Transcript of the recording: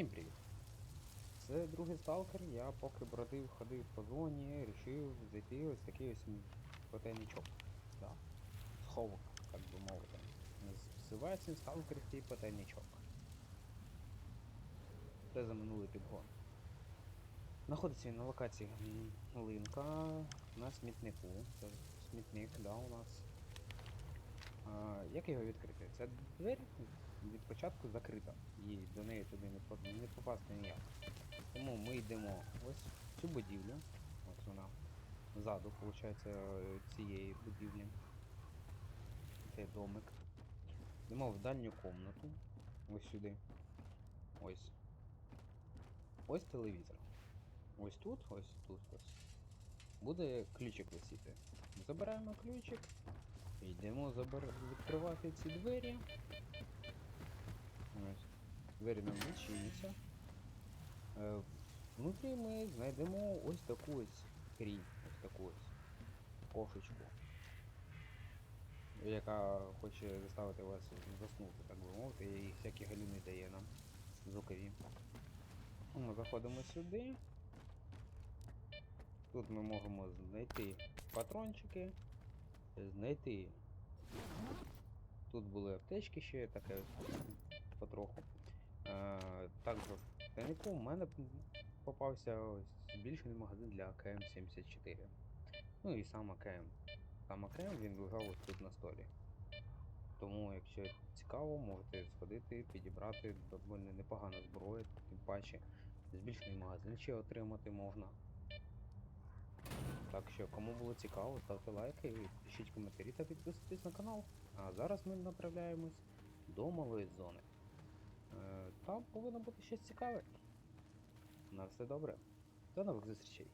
Всім привіт! Це другий сталкер, я поки бродив, ходив по зоні, рішив зайти ось такий ось потайничок. Да. Сховок, так би мовити. Називається сталкерський потайничок. Це за минулий підгон. Знаходиться він на локації м, Линка на смітнику. Це смітник, да, у нас. А, як його відкрити? Це двері від початку закрита. І до неї туди не, не попасти ніяк. Тому ми йдемо ось в цю будівлю. Ось вона. Ззаду, виходить, цієї будівлі. Цей домик. Йдемо в дальню комнату. Ось сюди. Ось. Ось телевізор. Ось тут, ось тут ось. Буде ключик висіти. Забираємо ключик. Йдемо забер... відкривати ці двері. Двері нам не. Е, внутрі ми знайдемо ось таку ось хрінь, ось таку ось кошечку. Яка хоче заставити вас заснути, так би мовити, і всякі галіни дає нам звукові. Ми заходимо сюди. Тут ми можемо знайти патрончики, знайти. Тут були аптечки ще, таке ось потроху. Також в тайнику в мене попався збільшений магазин для КМ-74. Ну і сам АКМ. Сам АКМ він лежав ось тут на столі. Тому, якщо цікаво, можете сходити, підібрати доволі непогана зброя, тим паче збільшений магазин ще отримати можна. Так що, кому було цікаво, ставте лайки, пишіть коментарі та підписуйтесь на канал. А зараз ми направляємось до малої зони. Там повинно бути щось цікаве. На все добре. До нових зустрічей.